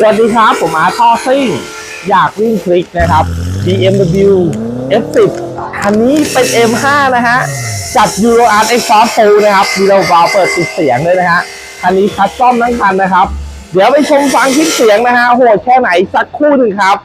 สวัสดีครับ ผมอาท่อซิ่ง อยากวิ่งคลิกนะครับ BMW F10 คันนี้เป็น M5 นะฮะ จัด Euro Art Exhaust Full นะครับมีเราวาเปิดติดเสียงเลยนะฮะ คันนี้คัสตอมทั้งคันนะครับ เดี๋ยวไปชมฟังคลิปเสียงนะฮะ โหดแค่ไหนสักคู่หนึ่งครับ